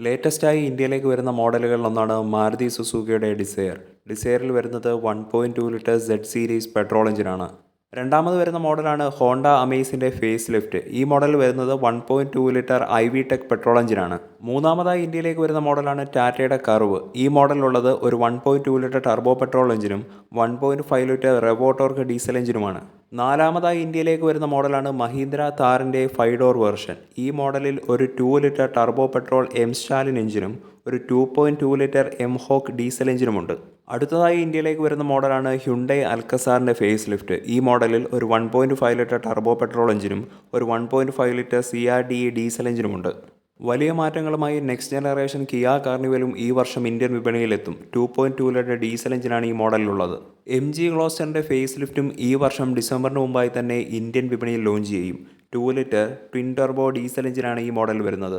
ലേറ്റസ്റ്റായി ഇന്ത്യയിലേക്ക് വരുന്ന മോഡലുകളിൽ ഒന്നാണ് മാരുതി സുസുക്കിയുടെ ഡിസയർ. ഡിസയറിൽ വരുന്നത് one point two litre Z series petrol എഞ്ചിനാണ് രണ്ടാമത് വരുന്ന മോഡലാണ് ഹോണ്ട അമേസിന്റെ ഫേസ് ലിഫ്റ്റ് ഈ മോഡൽ വരുന്നത് one point two litre I V tech petrol എഞ്ചിനാണ്. മൂന്നാമതായി ഇന്ത്യയിലേക്ക് വരുന്ന മോഡലാണ് ടാറ്റയുടെ കർവ്. ഈ മോഡലിലുള്ളത് ഒരു one point two litre turbo petrol എഞ്ചിനും one point five litre Revotorq diesel എഞ്ചിനുമാണ്. നാലാമതായി ഇന്ത്യയിലേക്ക് വരുന്ന മോഡലാണ് മഹീന്ദ്ര താറിന്റെ ഫൈവ് ഡോർ വെർഷൻ. ഈ മോഡലിൽ ഒരു two litre turbo petrol m stallion എഞ്ചിനും ഒരു two point two litre m hawk diesel എഞ്ചിനുമുണ്ട്. അടുത്തതായി ഇന്ത്യയിലേക്ക് വരുന്ന മോഡലാണ് ഹ്യുണ്ടൈ അൽക്കസാറിന്റെ ഫേസ് ലിഫ്റ്റ് ഈ മോഡലിൽ ഒരു one point five litre turbo petrol എഞ്ചിനും ഒരു one point five litre C R D diesel എഞ്ചിനുമുണ്ട് വലിയ മാറ്റങ്ങളുമായി നെക്സ്റ്റ് ജനറേഷൻ കിയ കാർണിവലും ഈ വർഷം Indian വിപണിയിലെത്തും. Two point two litre diesel എഞ്ചിനാണ് ഈ മോഡലിലുള്ളത്. എം ജി ഗ്ലോസ്റ്ററിന്റെ ഫേസ് ലിഫ്റ്റും ഈ വർഷം ഡിസംബറിന് മുമ്പായി തന്നെ ഇന്ത്യൻ വിപണിയിൽ ലോഞ്ച് ചെയ്യും. Two litre twin turbo diesel എഞ്ചിനാണ് ഈ മോഡൽ വരുന്നത്.